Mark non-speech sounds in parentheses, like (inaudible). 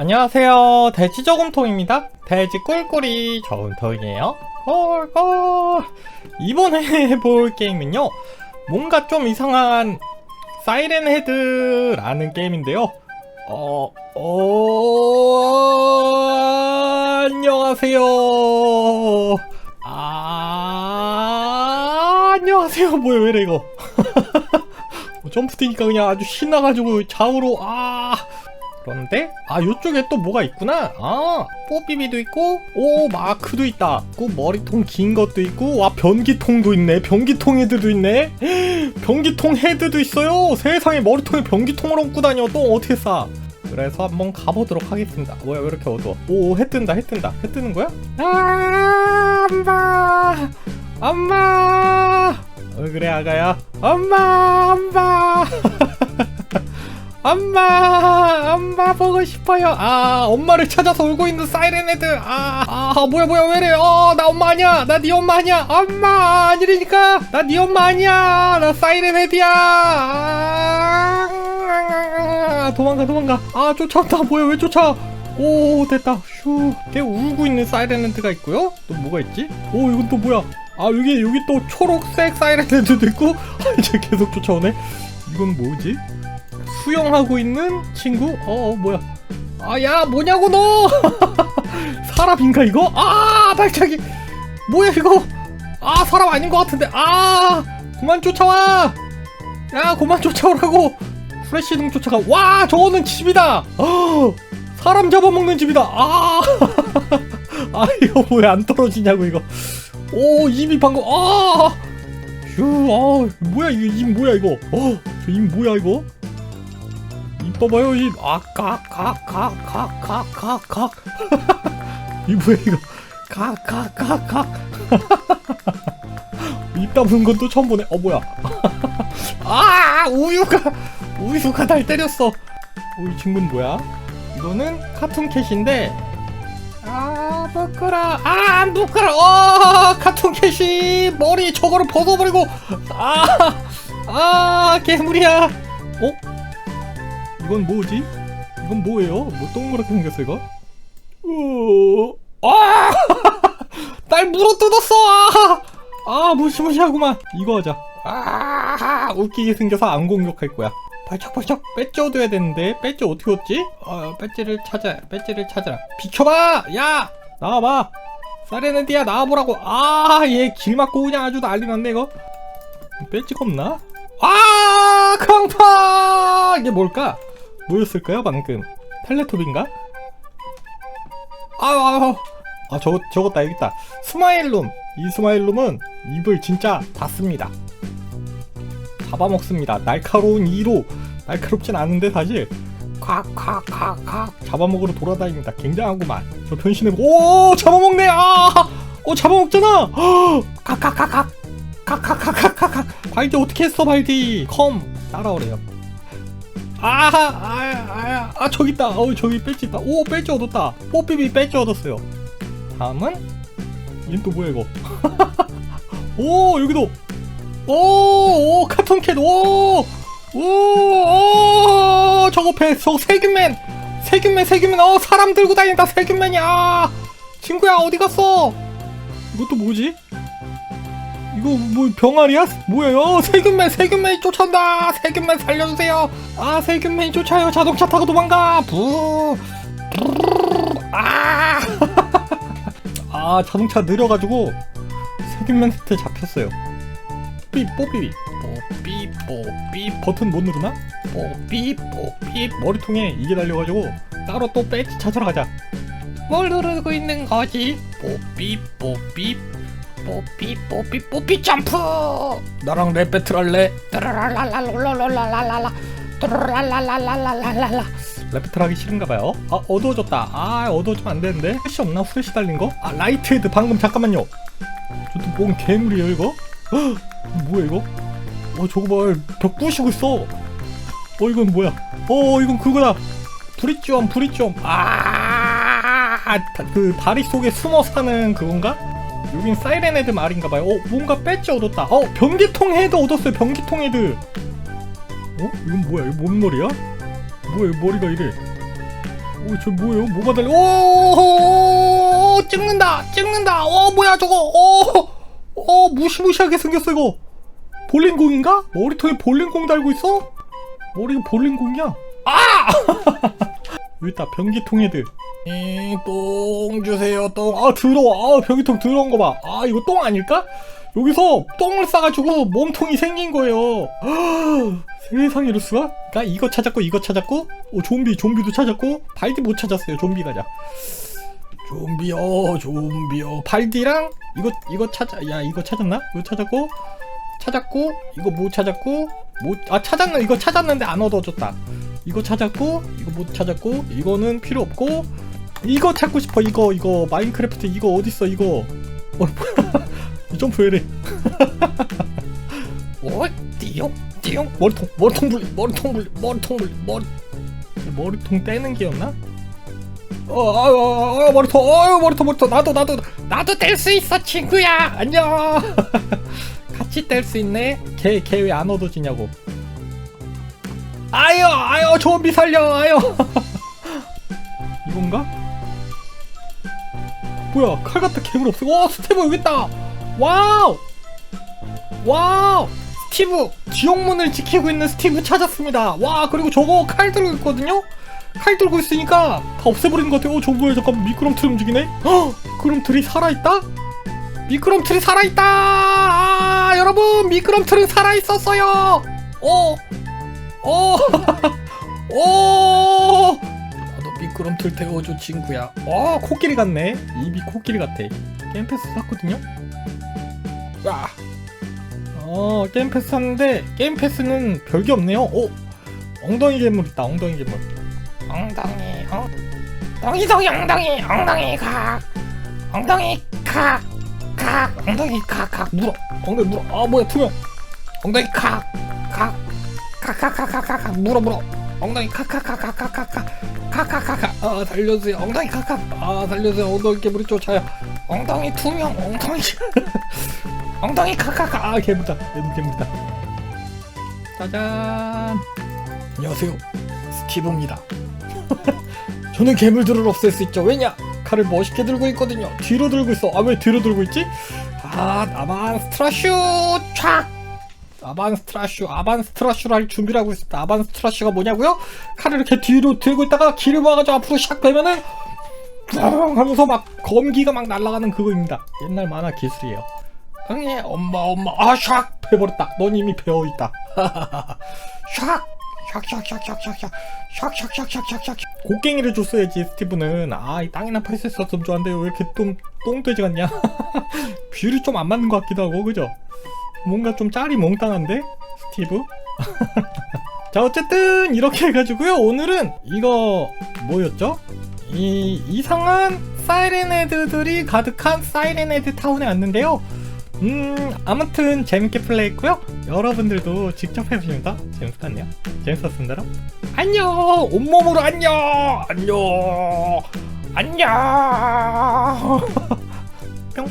안녕하세요. 돼지 저금통입니다. 돼지 꿀꿀이 저금통이에요. 꿀꿀. 이번에 (laughs) 해볼 게임은요. 뭔가 좀 이상한 사이렌 헤드라는 게임인데요. 어, 어, 안녕하세요. 아, 안녕하세요. 뭐야, 왜래, 이거. (laughs) 점프 뛰니까 그냥 아주 신나가지고 좌우로, 아. 그런데? 아 요쪽에 또 뭐가 있구나. 아 뽀삐비도 있고 오 마크도 있다. 그 머리통 긴 것도 있고 와 변기통도 있네. 변기통 헤드도 있네. (gasps) 변기통 헤드도 있어요. 세상에 머리통에 변기통을 얹고 다녀. 또 어떻게 싸 그래서 한번 가보도록 하겠습니다. 뭐야 왜 이렇게 어두워? 오 해 뜬다 해 뜬다. 해 뜨는 거야? 아 엄마! 엄마! 어, 그래 아가야. 엄마 엄마 (laughs) 엄마 엄마 보고 싶어요. 아 엄마를 찾아서 울고 있는 사이렌 헤드. 아, 아 뭐야 뭐야 왜래? 어나 엄마 아니야. 나 네 엄마 아니야. 엄마 아니라니까. 나 네 엄마 아니야. 나 사이렌 헤드야. 아, 도망가 도망가. 아 쫓아온다. 뭐야 왜 쫓아? 오 됐다. 휴걔 울고 있는 사이렌 헤드가 있고요. 또 뭐가 있지? 오 이건 또 뭐야? 아 여기 여기 또 초록색 사이렌 헤드도 있고. (laughs) 이제 계속 쫓아오네. 이건 뭐지 수영하고 있는 친구? 어, 어 뭐야? 아, 야, 뭐냐고 너! (laughs) 사람인가 이거? 아, 발차기! 뭐야 이거? 아, 사람 아닌 것 같은데. 아, 그만 쫓아와! 야, 그만 쫓아오라고! 프레시 등 쫓아가. 와, 저거는 집이다. 어, 사람 잡아먹는 집이다. 아, (laughs) 아 이거 왜 안 떨어지냐고 이거. 오, 입이 방금 아, 휴, 아, 뭐야 이거 입 뭐야 이거? 어, 저입 뭐야 이거? 봐봐요 이 아각각각각각각각 (laughs) 이 뭐야 이거? 각각각각 입 다무는 건 또 처음 보네. 어 뭐야? (laughs) 아 우유가 우유가 날 때렸어. 우이 친구는 뭐야? 이거는 카툰 캣인데 아 부끄러 아안 부끄러. 어 카툰 캣이 머리 저거를 벗어버리고. 아아 괴물이야. 어 이건 뭐지? 이건 뭐예요? 뭐 동그랗게 생겼어 이거? 어... 아! (laughs) 날 물어 뜯었어! 아! 아 무시무시하구만 이거 하자 아 웃기게 생겨서 안 공격할 거야 발짝발짝 배지 얻어야 되는데 배지 어떻게 얻지? 어 배지를 찾아 배지를 찾아라 비켜봐! 야! 나와봐 사레네디야 나와보라고 아 얘 길 막고 그냥 아주 난리 났네 이거 배지가 없나? 아 강파 이게 뭘까? 뭐였을까요 방금? 텔레토비인가? 아유 아유 아 저거 저것다 여기 있다. 스마일룸. 이 스마일룸은 입을 진짜 닫습니다. 잡아먹습니다. 날카로운 이로. 날카롭진 않은데 사실 콱콱콱콱 잡아먹으러 돌아다닙니다. 굉장하구만. 저 변신해 오 잡아먹네! 아어 잡아먹잖아! kakkakkakak 칵칵칵칵칵 발디 어떻게 했어 발디? 컴. 따라오래요 아, 아, 아, 아, 저기 있다. 어, 저기 배지 있다. 오, 배지 얻었다. 뽀삐비 배지 얻었어요. 다음은 얘는 또 뭐야 이거? (laughs) 오, 여기도. 오, 오, 카톤캣. 오, 오, 오, 저거 배, 저거 세균맨. 세균맨, 세균맨. 어, 사람 들고 다닌다. 세균맨이야. 친구야, 어디 갔어? 이것도 뭐지? 이거 뭐 병아리야? 뭐예요? 세균맨 세균맨이 쫓아온다! 세균맨 살려주세요! 아 세균맨이 쫓아요. 자동차 타고 도망가! 부. 아! (laughs) 아 자동차 느려가지고 세균맨한테 잡혔어요. 삐 뽀삐. 뽀삐 뽀삐. 버튼 못 누르나? 뽀삐 뽀삐. 머리통에 이게 달려가지고 따로 또 배지 찾으러 가자. 뭘 누르고 있는 거지? 뽀삐 뽀삐 뽀삐 뽀삐 뽀삐 점프 나랑 랩 배틀 할래? 뚜루랄랄랄랄랄랄랄라 뚜루랄랄랄랄랄랄라 랩 배틀 하기 싫은가 봐요 아 어두워졌다 아 어두워지면 안 되는데 후레쉬 없나 후레쉬 달린 거? 아 라이트 헤드 방금 잠깐만요 저도 뭔 괴물이에요 이거? 헉, 뭐야 이거? 어 저거 봐벽 부시고 있어 어 이건 뭐야 어 이건 그거다 브릿점 브릿점 아그 다리 속에 숨어 사는 그건가? 여긴 사이렌 헤드 말인가봐요. 어 뭔가 배지 얻었다. 어 변기통 헤드 얻었어요 변기통 헤드. 어? 이건 뭐야? 이거 뭔 머리야? 뭐야 머리가 이래? 오저 뭐예요? 뭐가 달려? 오 찍는다 찍는다. 어 뭐야 저거? 어 어 무시무시하게 생겼어 이거. 볼링공인가? 머리통에 볼링공 달고 있어? 머리가 볼링공이야? 아 (laughs) 여기 있다 변기통 헤드. 이, 똥 주세요 똥아 더러워 아 변기통 더러운 거봐아 이거 똥 아닐까? 여기서 똥을 싸가지고 몸통이 생긴 거예요. (gasps) 세상에 이럴 수가? 그러니까 이거 찾았고 이거 찾았고 오 좀비 좀비도 찾았고 발디 못 찾았어요 좀비 가자. 좀비요 좀비요. 발디랑 이거 이거 찾아 야 이거 찾았나? 이거 찾았고 찾았고 이거 못 찾았고 못아 찾았는 이거 찾았는데 안 얻어줬다 이거 찾았고 이거 못 찾았고 이거는 필요 없고 이거 찾고 싶어 이거 이거. 마인크래프트 이거 어딨어 이거? 어 뭐야? (laughs) 이 점프 왜래? (laughs) 어? 띠용? 띠용? 머리통 머리통 분리 머리통 분리 머리통 분리 머리. 머리통 떼는 게였나? 어, 아, 아, 아, 머리통, 어, 머리통, 머리통, 나도, 나도, 나도 뗄 수 있어, 친구야, 안녕. (laughs) 같이 뗄 수 있네. 걔, 걔 왜 안 얻어지냐고. 아유, 아유, 좀비 살려, 아유. 이건가? 뭐야, 칼 같은 괴물 없어. 와, 스티브 여기 있다. 와우, 와우. 스티브, 지옥문을 지키고 있는 스티브 찾았습니다. 와, 그리고 저거 칼 들고 있거든요. 칼 들고 있으니까 다 없애버리는 것 같아요. 어, 저 뭐야, 잠깐 미끄럼틀 움직이네. 헉, 미끄럼틀이 살아있다? 미끄럼틀이 살아있다! 아, 여러분, 미끄럼틀은 살아있었어요! 어, 어, 어! (laughs) 나도 미끄럼틀 태워줘, 친구야. 어, 코끼리 같네. 입이 코끼리 같아. 게임 패스 샀거든요? 야! 어, 게임 패스 샀는데, 게임 패스는 별게 없네요. 어, 엉덩이 괴물 있다, 엉덩이 괴물. 엉덩이, 어? 덩이 덩이 엉덩이, 엉덩이 각, 엉덩이 각. 각 엉덩이 각각 물어 엉덩이 물어 아 뭐야 투명 엉덩이 각 카카카카카카. 물어 물어. 엉덩이 카카카카카카카. 카카카카. 아 달려주세요. 엉덩이 카카. 아 달려주세요. 엉덩이 개물이 쫓아요. 엉덩이 투명. 엉덩이. (laughs) 엉덩이 카카카. 아 개물다 얘도 개물다 짜잔. 안녕하세요. 스티브입니다. (laughs) 저는 개물들을 없앨 수 있죠. 왜냐? 칼을 멋있게 들고 있거든요. 뒤로 들고 있어. 아 왜 뒤로 들고 있지? 아 나만 스트라슈 촥! 아반스트라슈 아반스트라슈를 할 준비를 하고 있습니다. 아반스트라슈가 뭐냐고요? 칼을 이렇게 뒤로 들고 있다가 길을 막아서 앞으로 샥 빼면은 뿡 하면서 막 검기가 막 날아가는 그거입니다. 옛날 만화 기술이에요. 응애 엄마 엄마 아 샥 해버렸다. 넌 이미 배워 있다. (laughs) 샥 샥샥샥샥샥샥 샥샥샥샥샥샥 곡괭이를 줬어야지 스티브는 아 이 땅이나 패스 있었으면 좋았는데 왜 이렇게 똥 똥돼지 같냐 (laughs) 뷰를 좀 안 맞는 것 같기도 하고 그죠 뭔가 좀 짤이 몽땅한데? 스티브? (laughs) 자 어쨌든 이렇게 해가지고요. 오늘은 이거 뭐였죠? 이 이상한 사이렌 헤드들이 가득한 사이렌 헤드 타운에 왔는데요. 음 아무튼 재밌게 플레이했고요. 여러분들도 직접 것 같네요. 재밌었습니다. 안녕! 온몸으로 안녕! 안녕! 안녕! (laughs) 뿅